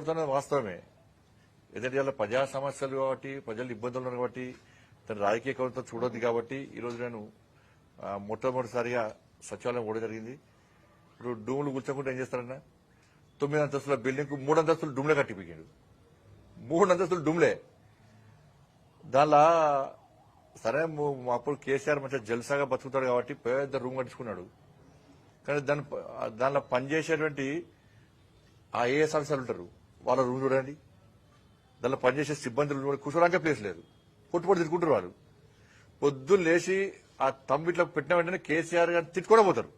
కొడుతున్నది వాస్తవమే. ఎందుకంటే ఇలా ప్రజా సమస్యలు కాబట్టి ప్రజలు ఇబ్బందులు ఉన్నారు కాబట్టి తన రాజకీయ కవిత చూడొద్దు కాబట్టి ఈరోజు నేను మొట్టమొదటిసారిగా సచివాలయం కూడా జరిగింది. ఇప్పుడు డూములు కూర్చోకుండా ఏం చేస్తారన్నా? తొమ్మిది అంతస్తుల బిల్డింగ్ మూడు అంతస్తులు డూమ్లే కట్టిపోయాడు మూడు అంతస్తులు డూమ్లే. దానిలో సరే అప్పుడు కేసీఆర్ మంచిగా జల్సాగా బతుకుతాడు కాబట్టి పెద్ద రూమ్ కట్టించుకున్నాడు. కానీ దాని దానిలో పనిచేసేటువంటి ఆ ఏఎస్ ఆఫీసర్లు ఉంటారు? వాళ్ళ రూమ్ చూడండి. దానిలో పనిచేసే సిబ్బందులు కూడా కూర్చోడానికి ప్లేస్ లేదు. పొట్టు పొట్టు తిట్టుకుంటారు వాళ్ళు. పొద్దున్న లేచి ఆ తమ్ము ఇట్లా పెట్టిన వెంటనే కేసీఆర్ గారు తిట్టుకోవడం పోతారు.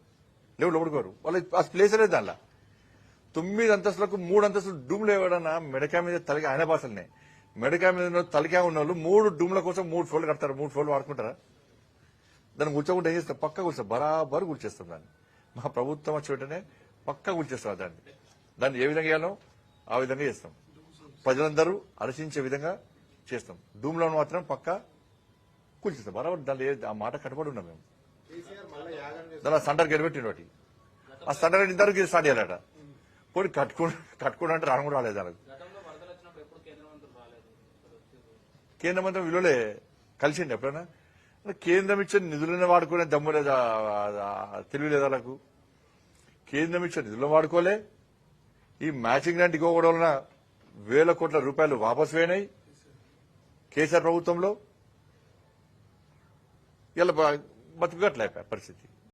లేవు లోపడుకోరు. వాళ్ళ ఆ ప్లేస్ లేదు దానిలో తొమ్మిది అంతస్తులకు మూడు అంతస్తులు డూమ్లు ఎవడన్నా మెడకాయ మీద తలకి ఆయన భాషలనే మెడకాయ మీద తలకే తలకాయ ఉన్న వాళ్ళు మూడు డూమ్ల కోసం మూడు ఫ్లోర్లు కడతారు. మూడు ఫ్లోర్లు వాడుకుంటారా? దాన్ని కూర్చోకుండా ఏం చేస్తాం పక్క కూర్చో బరాబరు కూర్చేస్తాం దాన్ని. మా ప్రభుత్వం వచ్చి పక్క కూర్చేస్తారు దాన్ని. దాన్ని ఏ విధంగా చేయాలో ఆ విధంగా చేస్తాం. ప్రజలందరూ హర్షించే విధంగా చేస్తాం. డూమ్లో మాత్రం పక్క కూల్చేస్తాం. బరాబర్ దాని ఆ మాట కట్టుబడి ఉన్నాం మేము. దాని సండర్ గెలిపెట్టిండు వాటి ఆ సండర్ ఇంతవరకు స్టార్ట్ చేయాలట. పోనీ కట్టుకుని కట్టుకుని అంటే రాను కూడా రాలేదు వాళ్ళకి కేంద్ర మంత్రి విలువలే కలిసిండి ఎప్పుడైనా. కేంద్రం ఇచ్చే నిధులను వాడుకునే దమ్ము లేదా తెలివి లేదా వాళ్ళకు? కేంద్రం ఇచ్చే నిధులను వాడుకోలే. ఈ మ్యాచింగ్ గ్రాంట్ ఇవ్వడం వలన వేల కోట్ల రూపాయలు వాపసు పోయినాయి. కేసీఆర్ ప్రభుత్వంలో. ఇలా బతుకుగట్లే పరిస్థితి.